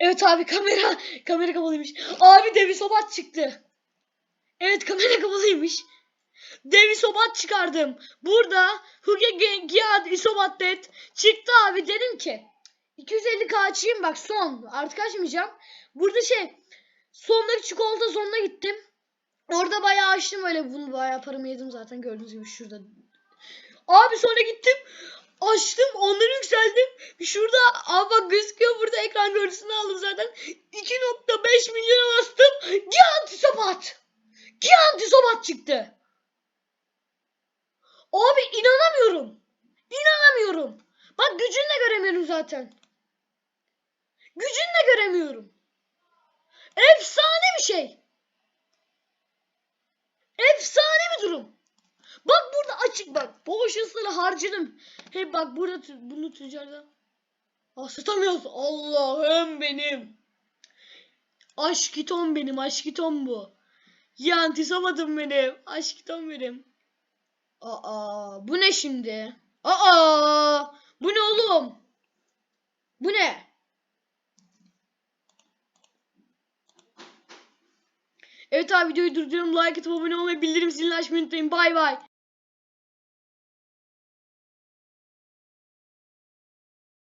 Evet abi kamera kamera kapalıymış. Abi devi sobat çıktı. Evet kamera kapalıymış. Devi sobat çıkardım. Burada Huge Ge- Giat Isobat Dead çıktı abi dedim ki 250k açayım bak son artık açmayacağım. Burada şey sondaki çikolata sonuna gittim. Orada bayağı açtım öyle bunu bayağı paramı yedim zaten gördüğünüz gibi şurada. Abi sonra gittim açtım onları yükseldim. Şurada abi bak gözüküyor burada ekran görüntüsünü aldım zaten. 2.5 milyona bastım. Giant Sobat. Giant Sobat çıktı. Abi inanamıyorum. İnanamıyorum. Bak gücünle göremiyorum zaten. Gücünle göremiyorum. Efsane bir şey. Efsane bir durum. Bak burada açık bak. Potions'ları harcadım. Hep bak burada bunu tüccarda. Ah satamıyoruz. Allah'ım benim. Aşkiton benim. Aşkiton bu. Yantisamadım benim. Aşkiton benim. Aa bu ne şimdi? Aa bu ne oğlum? Bu ne? Evet abi videoyu durduruyorum. Like atıp abone olmayı bildirim zilini açmayı unutmayın. Bay bay.